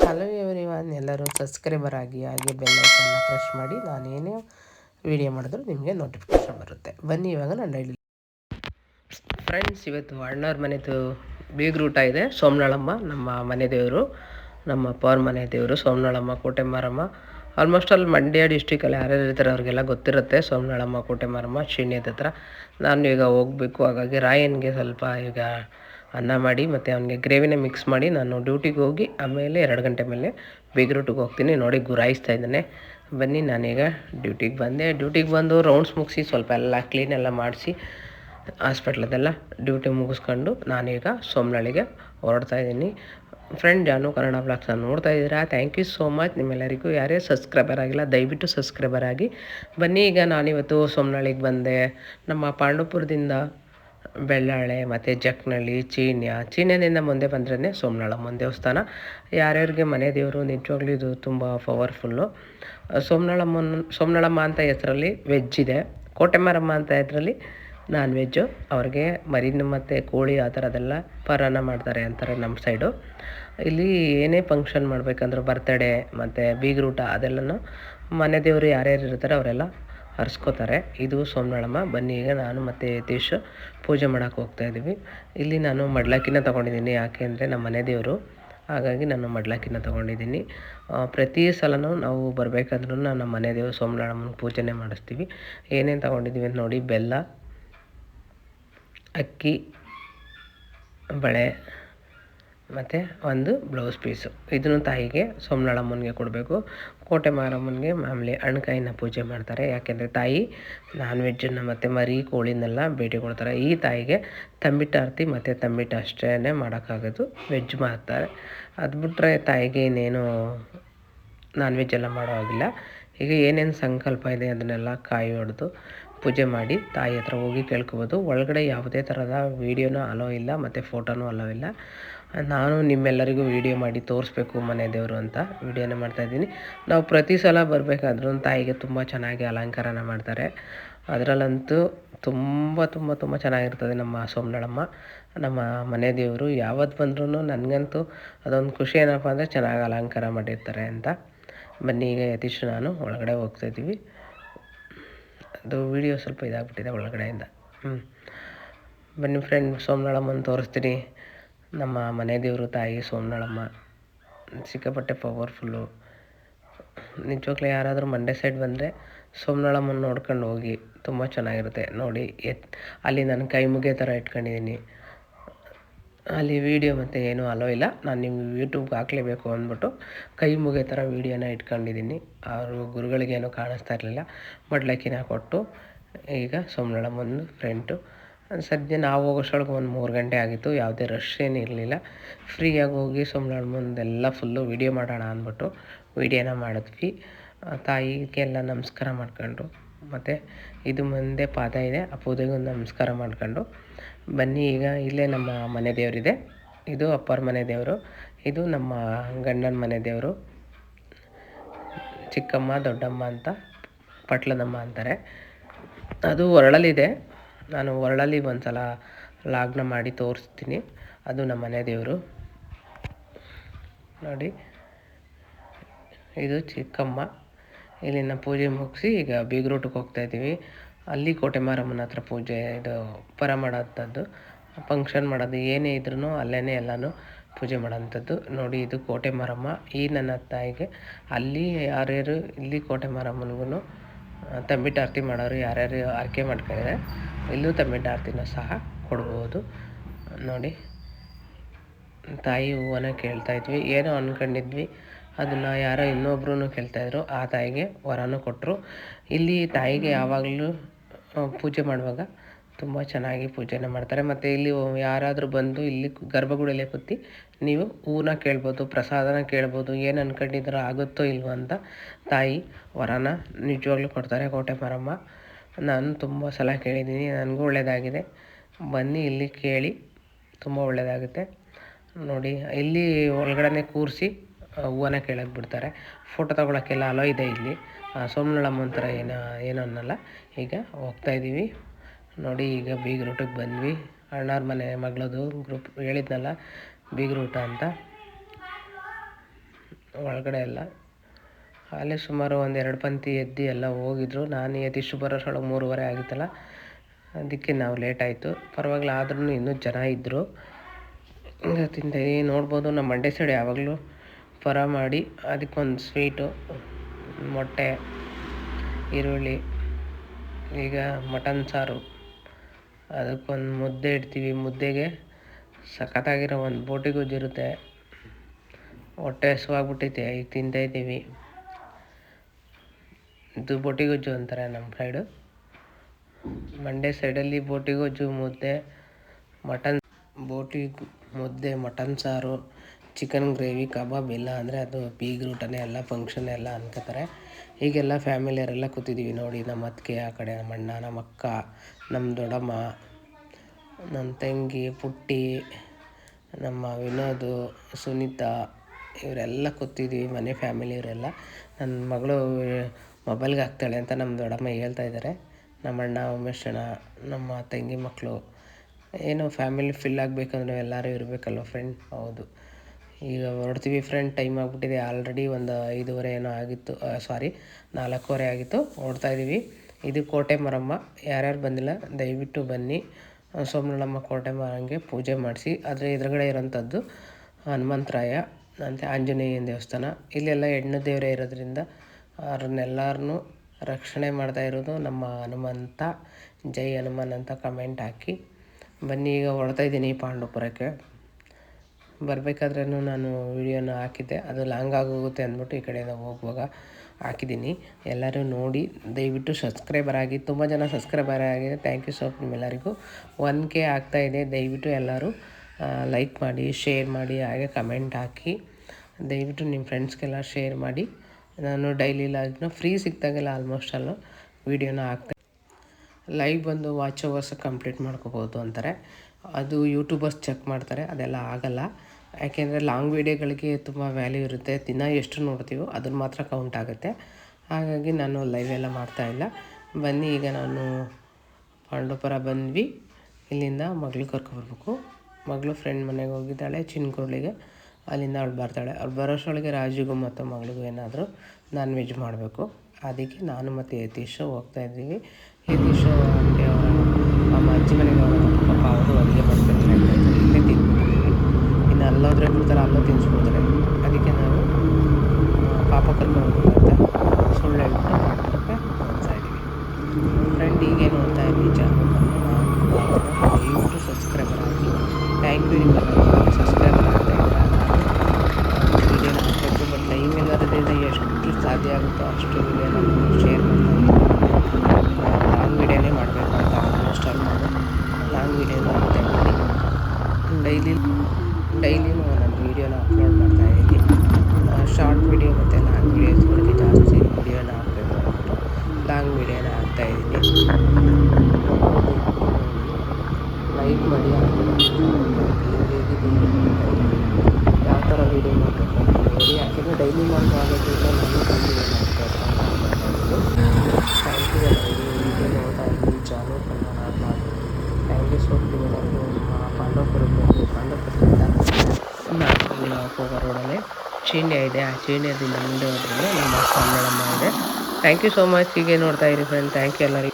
Hello everyone ಎಲ್ಲರೂ subscriber ಆಗಿ, ಹಾಗೆ ಬೆಲ್ಲೈಕನ್ನ ಪ್ರೆಸ್ ಮಾಡಿ, ನಾನೇನೇ ವಿಡಿಯೋ ಮಾಡಿದ್ರು ನಿಮಗೆ ನೋಟಿಫಿಕೇಶನ್ ಬರುತ್ತೆ. ಬನ್ನಿ ಇವಾಗ ನಾನು ಡೈಲಿ ಫ್ರೆಂಡ್ಸ್ ಇವತ್ತು ಅಣ್ಣವ್ರ ಮನೆದು ಬೀಗ್ರೂಟ ಇದೆ. ಸೋಮನಾಳಮ್ಮ, ನಮ್ಮ ಮನೆ ದೇವರು, ನಮ್ಮ ಪವರ್ ಮನೆ ದೇವರು ಸೋಮನಾಳಮ್ಮ ಕೋಟೆ ಮಾರಮ್ಮ ಆಲ್ಮೋಸ್ಟ್ ಅಲ್ಲಿ ಮಂಡ್ಯ ಡಿಸ್ಟಿಕಲ್ಲಿ ಯಾರ್ಯಾರು ಇರ್ತಾರೆ ಅವ್ರಿಗೆಲ್ಲ ಗೊತ್ತಿರುತ್ತೆ ಸೋಮನಾಳಮ್ಮ ಕೋಟೆ ಮಾರಮ್ಮ ಶಿಣ್ಯದ ಹತ್ರ. ನಾನು ಈಗ ಹೋಗಬೇಕು, ಹಾಗಾಗಿ ರಾಯನ್ಗೆ ಸ್ವಲ್ಪ ಈಗ ಅನ್ನ ಮಾಡಿ ಮತ್ತು ಅವನಿಗೆ ಗ್ರೇವಿನ ಮಿಕ್ಸ್ ಮಾಡಿ ನಾನು ಡ್ಯೂಟಿಗೆ ಹೋಗಿ ಆಮೇಲೆ ಎರಡು ಗಂಟೆ ಮೇಲೆ ಬೀಗ್ರೂಟಿಗೆ ಹೋಗ್ತೀನಿ. ನೋಡಿ ಗುರಾಯಿಸ್ತಾ ಇದ್ದಾನೆ. ಬನ್ನಿ, ನಾನೀಗ ಡ್ಯೂಟಿಗೆ ಬಂದೆ. ಡ್ಯೂಟಿಗೆ ಬಂದು ರೌಂಡ್ಸ್ ಮುಗಿಸಿ ಸ್ವಲ್ಪ ಎಲ್ಲ ಕ್ಲೀನ್ ಎಲ್ಲ ಮಾಡಿಸಿ ಹಾಸ್ಪಿಟ್ಲದೆಲ್ಲ ಡ್ಯೂಟಿ ಮುಗಿಸ್ಕೊಂಡು ನಾನೀಗ ಸೋಮನಳ್ಳಿಗೆ ಹೊರಡ್ತಾ ಇದ್ದೀನಿ. ಫ್ರೆಂಡ್ ಜಾನು ಕನ್ನಡ ಬ್ಲಾಗ್ಸ್ನ ನೋಡ್ತಾ ಇದ್ದೀರಾ? ಥ್ಯಾಂಕ್ ಯು ಸೋ ಮಚ್ ನಿಮ್ಮೆಲ್ಲರಿಗೂ ಯಾರೇ ಸಬ್ಸ್ಕ್ರೈಬರ್ ಆಗಿಲ್ಲ, ದಯವಿಟ್ಟು ಸಬ್ಸ್ಕ್ರೈಬರ್ ಆಗಿ. ಬನ್ನಿ, ಈಗ ನಾನಿವತ್ತು ಸೋಮನಳ್ಳಿಗೆ ಬಂದೆ. ನಮ್ಮ ಪಾಂಡುಪುರದಿಂದ ಬೆಳ್ಳಾಳೆ, ಮತ್ತು ಜಕ್ನಳ್ಳಿ, ಚೀನ್ಯ. ಚೀನ್ಯದಿಂದ ಮುಂದೆ ಬಂದ್ರೇ ಸೋಮನಾಳಮ್ಮ ದೇವಸ್ಥಾನ. ಯಾರ್ಯಾರಿಗೆ ಮನೆ ದೇವರು, ನಿಜವಾಗ್ಲೂ ಇದು ತುಂಬ ಪವರ್ಫುಲ್ಲು. ಸೋಮನಾಳಮ್ಮನ, ಸೋಮನಾಳಮ್ಮ ಅಂತ ಹೆಸರಲ್ಲಿ ವೆಜ್ ಇದೆ. ಕೋಟೆಮಾರಮ್ಮ ಅಂತ ಹೆಸರಲ್ಲಿ ನಾನ್ ವೆಜ್ಜು ಅವ್ರಿಗೆ ಮರಿನ ಮತ್ತು ಕೋಳಿ ಆ ಥರದ್ದೆಲ್ಲ ಪರಾನ ಮಾಡ್ತಾರೆ ಅಂತಾರೆ ನಮ್ಮ ಸೈಡು. ಇಲ್ಲಿ ಏನೇ ಫಂಕ್ಷನ್ ಮಾಡಬೇಕಂದ್ರೆ ಬರ್ತಡೇ ಮತ್ತು ಬೀಗ್ರೂಟ ಅದೆಲ್ಲನೂ ಮನೆ ದೇವರು ಯಾರ್ಯಾರು ಇರ್ತಾರೆ ಅವರೆಲ್ಲ ಹರಿಸ್ಕೋತಾರೆ. ಇದು ಸೋಮನಾಳಮ್ಮ. ಬನ್ನಿ ಈಗ ನಾನು ಮತ್ತು ಯತೀಶ್ ಪೂಜೆ ಮಾಡೋಕ್ಕೆ ಹೋಗ್ತಾ ಇದ್ದೀವಿ. ಇಲ್ಲಿ ನಾನು ಮಡ್ಲಾಕಿನ ತೊಗೊಂಡಿದ್ದೀನಿ. ಯಾಕೆ ಅಂದರೆ ನಮ್ಮ ಮನೆ ದೇವರು. ಹಾಗಾಗಿ ನಾನು ಮಡ್ಲಾಕಿನ ತೊಗೊಂಡಿದ್ದೀನಿ. ಪ್ರತಿ ಸಲನೂ ನಾವು ಬರಬೇಕಾದ್ರೂ ನಮ್ಮ ಮನೆ ದೇವರು ಸೋಮನಾಳಮ್ಮನ ಪೂಜೆನೆ ಮಾಡಿಸ್ತೀವಿ. ಏನೇನು ತೊಗೊಂಡಿದ್ದೀವಿ ಅಂತ ನೋಡಿ. ಬೆಲ್ಲ, ಅಕ್ಕಿ, ಬಳೆ ಮತ್ತು ಒಂದು ಬ್ಲೌಸ್ ಪೀಸು ಇದನ್ನು ತಾಯಿಗೆ ಸೋಮನಾಳಮ್ಮನಿಗೆ ಕೊಡಬೇಕು. ಕೋಟೆ ಮಾರಮ್ಮನಿಗೆ ಮಾಮೂಲಿ ಹಣ್ಕಾಯಿನ ಪೂಜೆ ಮಾಡ್ತಾರೆ. ಯಾಕೆಂದರೆ ತಾಯಿ ನಾನ್ ವೆಜ್ಜನ್ನು ಮತ್ತು ಮರಿ ಕೋಳಿನೆಲ್ಲ ಭೇಟಿ ಕೊಡ್ತಾರೆ. ಈ ತಾಯಿಗೆ ತಂಬಿಟ್ಟಾರ್ತಿ ಮತ್ತು ತಂಬಿಟ್ಟು ಅಷ್ಟೇ ಮಾಡೋಕ್ಕಾಗೋದು ವೆಜ್ ಮಾಡ್ತಾರೆ. ಅದು ಬಿಟ್ಟರೆ ತಾಯಿಗೆ ಇನ್ನೇನು ನಾನ್ ವೆಜ್ ಎಲ್ಲ ಮಾಡೋ ಹಾಗಿಲ್ಲ. ಈಗ ಏನೇನು ಸಂಕಲ್ಪ ಇದೆ ಅದನ್ನೆಲ್ಲ ಕಾಯಿ ಹೊಡೆದು ಪೂಜೆ ಮಾಡಿ ತಾಯಿ ಹತ್ರ ಹೋಗಿ ಕೇಳ್ಕೊಬೋದು. ಒಳಗಡೆ ಯಾವುದೇ ಥರದ ವೀಡಿಯೋನೂ ಅಲೋ ಇಲ್ಲ, ಮತ್ತು ಫೋಟೋನೂ ಅಲೋ ಇಲ್ಲ. ನಾನು ನಿಮ್ಮೆಲ್ಲರಿಗೂ ವೀಡಿಯೋ ಮಾಡಿ ತೋರಿಸ್ಬೇಕು ಮನೆ ದೇವರು ಅಂತ ವೀಡಿಯೋನ ಮಾಡ್ತಾಯಿದ್ದೀನಿ ನಾವು ಪ್ರತಿ ಸಲ ಬರಬೇಕಾದ್ರೂ ತಾಯಿಗೆ ತುಂಬ ಚೆನ್ನಾಗಿ ಅಲಂಕಾರನ ಮಾಡ್ತಾರೆ. ಅದರಲ್ಲಂತೂ ತುಂಬ ತುಂಬ ತುಂಬ ಚೆನ್ನಾಗಿರ್ತದೆ ನಮ್ಮ ಸೋಮನಳಮ್ಮ, ನಮ್ಮ ಮನೆ ದೇವರು. ಯಾವತ್ತು ಬಂದ್ರೂ ನನಗಂತೂ ಅದೊಂದು ಖುಷಿ ಏನಪ್ಪ ಅಂದರೆ ಚೆನ್ನಾಗಿ ಅಲಂಕಾರ ಮಾಡಿರ್ತಾರೆ ಅಂತ. ಬನ್ನಿ ಈಗ ಯತೀಶ್ ನಾನು ಒಳಗಡೆ ಹೋಗ್ತಾಯಿದ್ದೀವಿ ಅದು ವಿಡಿಯೋ ಸ್ವಲ್ಪ ಇದಾಗ್ಬಿಟ್ಟಿದೆ ಒಳಗಡೆಯಿಂದ. ಹ್ಞೂ ಬನ್ನಿ ಫ್ರೆಂಡ್ ಸೋಮನಳಮ್ಮನ ತೋರಿಸ್ತೀನಿ. ನಮ್ಮ ಮನೆ ದೇವರು ತಾಯಿ ಸೋಮನಾಳಮ್ಮ, ಸಿಕ್ಕಾಪಟ್ಟೆ ಪವರ್ಫುಲ್ಲು. ನಿಜವಾಗ್ಲೂ ಯಾರಾದರೂ ಮಂಡ್ಯ ಸೈಡ್ ಬಂದರೆ ಸೋಮನಾಳಮ್ಮನ ನೋಡ್ಕೊಂಡು ಹೋಗಿ ತುಂಬ ಚೆನ್ನಾಗಿರುತ್ತೆ. ನೋಡಿ, ಎತ್, ಅಲ್ಲಿ ನಾನು ಕೈ ಮುಗಿಯೋ ಥರ ಇಟ್ಕೊಂಡಿದ್ದೀನಿ. ಅಲ್ಲಿ ವೀಡಿಯೋ ಮತ್ತು ಏನೂ ಅಲೋ ಇಲ್ಲ. ನಾನು ನಿಮ್ಗೆ ಯೂಟ್ಯೂಬ್ಗೆ ಹಾಕ್ಲೇಬೇಕು ಅಂದ್ಬಿಟ್ಟು ಕೈ ಮುಗಿಯೋ ಥರ ವೀಡಿಯೋನ ಇಟ್ಕೊಂಡಿದ್ದೀನಿ. ಅವರು ಗುರುಗಳಿಗೇನೂ ಕಾಣಿಸ್ತಾ ಇರಲಿಲ್ಲ. ಮಡ್ಲಕ್ಕಿನ ಕೊಟ್ಟು ಈಗ ಸೋಮನಾಳಮ್ಮನ ಫ್ರೆಂಟು ಸದ್ಯ ನಾವು ಹೋಗೋಷ್ಟೊಳಗೆ ಒಂದು ಮೂರು ಗಂಟೆ ಆಗಿತ್ತು, ಯಾವುದೇ ರಶ್ ಏನು ಇರಲಿಲ್ಲ. ಫ್ರೀಯಾಗಿ ಹೋಗಿ ಸುಮ್ಮನೆ ಮುಂದೆಲ್ಲ ಫುಲ್ಲು ವೀಡಿಯೋ ಮಾಡೋಣ ಅಂದ್ಬಿಟ್ಟು ವೀಡಿಯೋನ ಮಾಡಿದ್ವಿ. ತಾಯಿಗೆಲ್ಲ ನಮಸ್ಕಾರ ಮಾಡ್ಕೊಂಡು, ಮತ್ತು ಇದು ಮುಂದೆ ಪಾದ ಇದೆ ಆ ನಮಸ್ಕಾರ ಮಾಡ್ಕೊಂಡು, ಬನ್ನಿ ಈಗ ಇಲ್ಲೇ ನಮ್ಮ ಮನೆ ದೇವರಿದೆ. ಇದು ಅಪ್ಪರ ಮನೆ ದೇವರು, ಇದು ನಮ್ಮ ಗಂಡನ ಮನೆ ದೇವರು. ಚಿಕ್ಕಮ್ಮ, ದೊಡ್ಡಮ್ಮ ಅಂತ ಪಟ್ಲದಮ್ಮ ಅಂತಾರೆ. ಅದು ಹೊರಳಲಿದೆ ನಾನು ಹೊರಳಲ್ಲಿ ಒಂದು ಸಲ ಲಾಗ್ನ ಮಾಡಿ ತೋರಿಸ್ತೀನಿ. ಅದು ನಮ್ಮ ಮನೆ ದೇವರು. ನೋಡಿ. ಇದು ಚಿಕ್ಕಮ್ಮ. ಇಲ್ಲಿನ ಪೂಜೆ ಮುಗಿಸಿ ಈಗ ಬೀಗ್ರೂಟಕ್ಕೆ ಹೋಗ್ತಾ ಇದ್ದೀವಿ. ಅಲ್ಲಿ ಕೋಟೆ ಮಾರಮ್ಮನ ಹತ್ರ ಪೂಜೆ, ಇದು ಪರ ಮಾಡೋಂಥದ್ದು ಫಂಕ್ಷನ್ ಮಾಡೋದು ಏನೇ ಇದ್ರೂ ಅಲ್ಲೇ ಎಲ್ಲನೂ ಪೂಜೆ ಮಾಡೋಂಥದ್ದು ನೋಡಿ, ಇದು ಕೋಟೆ ಮಾರಮ್ಮ ಈ ನನ್ನ ತಾಯಿಗೆ ಅಲ್ಲಿ ಯಾರ್ಯಾರು, ಇಲ್ಲಿ ಕೋಟೆ ಮಾರಮ್ಮನಿಗೂ ತಂಬಿಟ್ಟು ಆರತಿ ಮಾಡೋರು, ಯಾರ್ಯಾರು ಆರಕೆ ಮಾಡ್ಕೊಂಡಿದ್ದಾರೆ. ಇಲ್ಲೂ ತಮಿಳು ಆರತಿನ ಸಹ ಕೊಡ್ಬೋದು. ನೋಡಿ, ತಾಯಿ ಹೂವನ್ನ ಕೇಳ್ತಾಯಿದ್ವಿ ಏನೋ ಅಂದ್ಕೊಂಡಿದ್ವಿ ಅದನ್ನು ಯಾರೋ ಇನ್ನೊಬ್ರು ಕೇಳ್ತಾಯಿದ್ರು ಆ ತಾಯಿಗೆ ವರನೂ ಕೊಟ್ಟರು ಇಲ್ಲಿ ತಾಯಿಗೆ ಯಾವಾಗಲೂ ಪೂಜೆ ಮಾಡುವಾಗ ತುಂಬ ಚೆನ್ನಾಗಿ ಪೂಜೆನ ಮಾಡ್ತಾರೆ. ಮತ್ತು ಇಲ್ಲಿ ಯಾರಾದರೂ ಬಂದು ಇಲ್ಲಿ ಗರ್ಭಗುಡಿಯಲ್ಲೇ ಕೂತಿ ನೀವು ಹೂವನ್ನ ಕೇಳ್ಬೋದು, ಪ್ರಸಾದನ ಕೇಳ್ಬೋದು, ಏನು ಅನ್ಕೊಂಡಿದ್ರು ಆಗುತ್ತೋ ಇಲ್ವೋ ಅಂತ ತಾಯಿ ವರನ ನಿಜವಾಗ್ಲೂ ಕೊಡ್ತಾರೆ. ಕೋಟೆ ಮಾರಮ್ಮ ನಾನು ತುಂಬ ಸಲ ಕೇಳಿದ್ದೀನಿ, ನನಗೂ ಒಳ್ಳೆಯದಾಗಿದೆ ಬನ್ನಿ ಇಲ್ಲಿ ಕೇಳಿ, ತುಂಬ ಒಳ್ಳೆಯದಾಗುತ್ತೆ ನೋಡಿ, ಇಲ್ಲಿ ಒಳಗಡೆ ಕೂರಿಸಿ ಹೂವನ್ನ ಕೇಳೋಕೆ ಬಿಡ್ತಾರೆ. ಫೋಟೋ ತೊಗೊಳಕ್ಕೆಲ್ಲ ಅಲೋ ಇದೆ ಇಲ್ಲಿ. ಸೋಮನಳಮ್ಮನ ಥರ ಏನೋ ಏನೋ ಅನ್ನಲ್ಲ. ಈಗ ಹೋಗ್ತಾಯಿದ್ದೀವಿ ನೋಡಿ, ಈಗ ಬೀಗ್ರ ಊಟಕ್ಕೆ ಬಂದ್ವಿ. ಅಣ್ಣವ್ರ ಮನೆ ಮಗಳದು ಗ್ರೂಪ್ ಹೇಳಿದ್ನಲ್ಲ ಬೀಗ್ರ ಊಟ ಅಂತ. ಒಳಗಡೆ ಎಲ್ಲ. ಅಲ್ಲೇ ಸುಮಾರು ಒಂದು ಎರಡು ಪಂಕ್ತಿ ಎದ್ದು ಎಲ್ಲ ಹೋಗಿದ್ರು. ನಾನು ಯತೀಶ್ ಬರೋಷ್ರೊಳಗೆ ಮೂರುವರೆ ಆಗಿತ್ತಲ್ಲ, ಅದಕ್ಕೆ ನಾವು ಲೇಟ್ ಆಯಿತು. ಪರವಾಗಿಲ್ಲ ಆದ್ರೂ ಇನ್ನೂ ಜನ ಇದ್ದರು ತಿಂದೆ ನೋಡ್ಬೋದು ನಮ್ಮ ಮಂಡ್ಯ ಸೈಡ್ ಯಾವಾಗಲೂ ಪರ ಮಾಡಿ, ಅದಕ್ಕೊಂದು ಸ್ವೀಟು ಮೊಟ್ಟೆ, ಈರುಳ್ಳಿ, ಈಗ ಮಟನ್ ಸಾರು. ಅದಕ್ಕೊಂದು ಮುದ್ದೆ ಇಡ್ತೀವಿ. ಮುದ್ದೆಗೆ ಸಖತ್ತಾಗಿರೋ ಒಂದು ಬೋಟಿ ಗೊಜ್ಜಿರುತ್ತೆ ಹೊಟ್ಟೆ ಹಸುವಾಗ್ಬಿಟ್ಟೈತೆ ಈಗ ತಿಂತಾಯಿದ್ದೀವಿ ಇದು ಬೋಟಿಗೊಜ್ಜು ಅಂತಾರೆ ನಮ್ಮ ಸೈಡು ಮಂಡ್ಯ ಸೈಡಲ್ಲಿ ಬೋಟಿಗೊಜ್ಜು, ಮುದ್ದೆ, ಮಟನ್, ಬೋಟಿ, ಮುದ್ದೆ, ಮಟನ್ ಸಾರು ಚಿಕನ್ ಗ್ರೇವಿ ಕಬಾಬ್ ಇಲ್ಲ ಅಂದರೆ ಅದು ಬೀಗ್ರೂಟನೇ ಎಲ್ಲ ಫಂಕ್ಷನ್ ಎಲ್ಲ ಅನ್ಕೋತಾರೆ. ಈಗೆಲ್ಲ ಫ್ಯಾಮಿಲಿಯರೆಲ್ಲ ಕೂತಿದ್ದೀವಿ ನೋಡಿ, ನಮ್ಮ ಅತ್ತಿಗೆ, ಆ ಕಡೆ ನಮ್ಮ ಅಣ್ಣ, ನಮ್ಮ ಅಕ್ಕ, ನಮ್ಮ ದೊಡ್ಡಮ್ಮ ನನ್ನ ತಂಗಿ, ಪುಟ್ಟಿ, ನಮ್ಮ ವಿನೋದ್, ಸುನೀತಾ, ಇವರೆಲ್ಲ ಕೂತಿದ್ದೀವಿ ಮನೆ ಫ್ಯಾಮಿಲಿಯವರೆಲ್ಲ ನನ್ನ ಮಗಳು ಮೊಬೈಲ್ಗೆ ಹಾಕ್ತಾಳೆ ಅಂತ ನಮ್ಮ ದೊಡ್ಡಮ್ಮ ಹೇಳ್ತಾ ಇದ್ದಾರೆ. ನಮ್ಮ ಅಣ್ಣ, ಉಮೇಶ್ ನಮ್ಮ ತಂಗಿ ಮಕ್ಕಳು. ಏನು ಫ್ಯಾಮಿಲಿ ಫಿಲ್ ಆಗಬೇಕಂದ್ರೆ ಎಲ್ಲರೂ ಇರಬೇಕಲ್ವ ಫ್ರೆಂಡ್ ಹೌದು. ಈಗ ಹೊರಡ್ತೀವಿ ಫ್ರೆಂಡ್ ಟೈಮ್ ಆಗಿಬಿಟ್ಟಿದೆ. ಆಲ್ರೆಡಿ ಒಂದು ಐದೂವರೆ ಏನೋ ಆಗಿತ್ತು ಸಾರಿ ನಾಲ್ಕೂವರೆ ಆಗಿತ್ತು. ಹೊರಡ್ತಾ ಇದ್ದೀವಿ ಇದು ಕೋಟೆ ಮರಮ್ಮ. ಯಾರ್ಯಾರು ಬಂದಿಲ್ಲ, ದಯವಿಟ್ಟು ಬನ್ನಿ. ಸೋಮನಳ್ಳಮ್ಮ ಕೋಟೆ ಮರಂಗೆ ಪೂಜೆ ಮಾಡಿಸಿ. ಆದರೆ ಎದುರುಗಡೆ ಇರೋಂಥದ್ದು ಹನುಮಂತರಾಯ ಮತ್ತು ಆಂಜನೇಯನ ದೇವಸ್ಥಾನ. ಇಲ್ಲೆಲ್ಲ ಹೆಣ್ಣು ದೇವರೇ ಇರೋದ್ರಿಂದ ಅವ್ರನ್ನೆಲ್ಲರನ್ನೂ ರಕ್ಷಣೆ ಮಾಡ್ತಾ ಇರೋದು ನಮ್ಮ ಹನುಮಂತ. ಜೈ ಹನುಮಾನ್ ಅಂತ ಕಮೆಂಟ್ ಹಾಕಿ. ಬನ್ನಿ, ಈಗ ಹೊಡ್ತಾ ಇದ್ದೀನಿ ಪಾಂಡವಪುರಕ್ಕೆ ಬರಬೇಕಾದ್ರೂ ನಾನು ವಿಡಿಯೋನ ಹಾಕಿದ್ದೆ. ಅದು ಲಾಂಗ್ ಆಗೋಗುತ್ತೆ ಅಂದ್ಬಿಟ್ಟು ಈ ಕಡೆಯಿಂದ ಹೋಗುವಾಗ ಹಾಕಿದ್ದೀನಿ. ಎಲ್ಲರೂ ನೋಡಿ, ದಯವಿಟ್ಟು ಸಬ್ಸ್ಕ್ರೈಬರ್ ಆಗಿ, ತುಂಬ ಜನ ಸಬ್ಸ್ಕ್ರೈಬರ್ ಆಗಿದೆ ಥ್ಯಾಂಕ್ ಯು ಸೊ ನಿಮ್ಮೆಲ್ಲರಿಗೂ. ಒನ್ ಕೆ ಆಗ್ತಾಯಿದೆ ದಯವಿಟ್ಟು ಎಲ್ಲರೂ ಲೈಕ್ ಮಾಡಿ ಶೇರ್ ಮಾಡಿ, ಹಾಗೆ ಕಮೆಂಟ್ ಹಾಕಿ. ದಯವಿಟ್ಟು ನಿಮ್ಮ ಫ್ರೆಂಡ್ಸ್ಗೆಲ್ಲ ಶೇರ್ ಮಾಡಿ. ನಾನು ಡೈಲಿ ಲಾಗ್ನ ಫ್ರೀ ಸಿಕ್ತಾಗೆಲ್ಲ ಆಲ್ಮೋಸ್ಟ್ ಅಲ್ಲೂ ವೀಡಿಯೋನ ಹಾಕ್ತೇನೆ ಲೈವ್ ಬಂದು ವಾಚ್ ಅವರ್ಸ್ ಕಂಪ್ಲೀಟ್ ಮಾಡ್ಕೋಬೋದು ಅಂತಾರೆ. ಅದು ಯೂಟ್ಯೂಬರ್ಸ್ ಚೆಕ್ ಮಾಡ್ತಾರೆ, ಅದೆಲ್ಲ ಆಗಲ್ಲ. ಯಾಕೆಂದರೆ ಲಾಂಗ್ ವೀಡಿಯೋಗಳಿಗೆ ತುಂಬ ವ್ಯಾಲ್ಯೂ ಇರುತ್ತೆ. ದಿನ ಎಷ್ಟು ನೋಡ್ತೀವೋ ಅದನ್ನು ಮಾತ್ರ ಕೌಂಟ್ ಆಗುತ್ತೆ. ಹಾಗಾಗಿ ನಾನು ಲೈವ್ ಎಲ್ಲ ಮಾಡ್ತಾಯಿಲ್ಲ ಬನ್ನಿ, ಈಗ ನಾನು ಪಾಂಡವಪುರ ಬಂದ್ವಿ. ಇಲ್ಲಿಂದ ಮಗಳು ಕರ್ಕೊಬರ್ಬೇಕು ಮಗಳು ಫ್ರೆಂಡ್ ಮನೆಗೆ ಹೋಗಿದ್ದಾಳೆ, ಚಿನ್ಕೋಳಿಗೆ. ಅಲ್ಲಿಂದ ಅವಳು ಬರ್ತಾಳೆ. ಅವ್ಳು ಬರೋಷ್ಟೊಳಗೆ ರಾಜಿಗೂ ಮತ್ತು ಮಗಳಿಗೂ ಏನಾದರೂ ನಾನ್ ವೆಜ್ ಮಾಡಬೇಕು. ಅದಕ್ಕೆ ನಾನು ಮತ್ತು ಯತೀಶು ಹೋಗ್ತಾ ಇದ್ದೀವಿ. ಯತೀಶು ಅಂದರೆ ಅವರ ನಮ್ಮ ಅಜ್ಜಿ ಮನೆಗೆ ಹೋಗೋದು ಪಾಪ ಅವರು ಅಡುಗೆ ಮಾಡ್ತಾರೆ. ಇಲ್ಲೇ ತಿಂದ್ಬಿಟ್ಟಿದ್ದೀವಿ. ಇನ್ನು ಅಲ್ಲೋದ್ರೆ ಬಿಡ್ತಾರೆ, ಅಲ್ಲೋ ತಿನ್ಸ್ಬಿಡ್ತಾರೆ. ಅದಕ್ಕೆ ನಾವು ಪಾಪ ಕರ್ಕೊಂಡು ಅಂತ ಸುಳ್ಳು ಹೇಳ್ಬಿಟ್ಟು ಪಾಪಕ್ಕೆ ಹೋಗ್ತಾ ಇದ್ದೀವಿ ಫ್ರೆಂಡ್ ಹೀಗೆ ನೋಡ್ತಾ ಇದ್ದೀವಿ ಚಾನಲ್ ದಯವಿಟ್ಟು ಸಬ್ಸ್ಕ್ರೈಬರ್ ಆಗಿ ಥ್ಯಾಂಕ್ ಯು ನಿಮ್ಮೆಲ್ಲರಿಗೂ ಸಬ್ಸ್ಕ್ರೈಬರ್ ಆಗ್ತಾ ಇದ್ದಾರೆ ವಿಡಿಯೋನ ಹಾಕಬೇಕು ಬಟ್ ಟೈಮ್ ಇಲ್ಲದ್ರಿಂದ ಎಷ್ಟು ಸಾಧ್ಯ ಆಗುತ್ತೋ ಅಷ್ಟು ವಿಡಿಯೋನ ಶೇರ್ ಮಾಡ್ತೀನಿ ಲಾಂಗ್ ವಿಡಿಯೋನೇ ಮಾಡಬೇಕು ಅಂತ ಆಲ್ಮೋಸ್ಟ್ ಆಲ್ ಲಾಂಗ್ ವಿಡಿಯೋ ಮಾಡ್ತಾ ಡೈಲಿ ಡೈಲಿನೂ ನಾನು ವೀಡಿಯೋನ ಅಪ್ಲೋಡ್ ಮಾಡ್ತಾ ಇದ್ದೀನಿ ಶಾರ್ಟ್ ವಿಡಿಯೋ ಮತ್ತು ಲಾಂಗ್ ವೀಡಿಯೋಸ್ಗಳಿಗೆ ಜಾಸ್ತಿ ವಿಡಿಯೋನ ಹಾಕಬೇಕು ಅಂದ್ಬಿಟ್ಟು ಲಾಂಗ್ ವಿಡಿಯೋನ ಹಾಕ್ತಾ ಇದ್ದೀನಿ ಲೈಕ್ ಮಾಡಿ ಯಾವ ಥರ ವೀಡಿಯೋ ಮಾಡಬೇಕು ಅಂತ ಹೇಳಿ ಯಾಕೆಂದರೆ ಡೈಲಿ ನಾನು ಮಾಡೋದ್ರಿಂದ ನಾನು ಕಂಟಿನ್ಯೂ ಥ್ಯಾಂಕ್ ಯು ಎಲ್ಲರಿಗೂ ವೀಡಿಯೋ ನೋಡ್ತಾ ಇದ್ದೀನಿ ಚಾಲು Kannada blog thank you so ಎಲ್ಲರಿಗೂ ನಮ್ಮ ಪಾಂಡವಪುರಕ್ಕೆ ಹೋಗಿ ಪಾಂಡವಪುರದಿಂದ ನಾಲ್ಕು ಹೋಗೋ ಚೀಂಡ್ಯ ಇದೆ. ಆ ಚೀಂಡ್ಯದಿಂದ ಮುಂದೆ ಹೋದ್ರೆ ನಮ್ಮ ಕನ್ನಡಮ್ಮ ಇದೆ ಥ್ಯಾಂಕ್ ಯು ಸೋ ಮಚ್ ಹೀಗೆ ನೋಡ್ತಾ ಇರಿ ಫ್ರೆಂಡ್ ಥ್ಯಾಂಕ್ ಯು ಎಲ್ಲರಿಗೂ.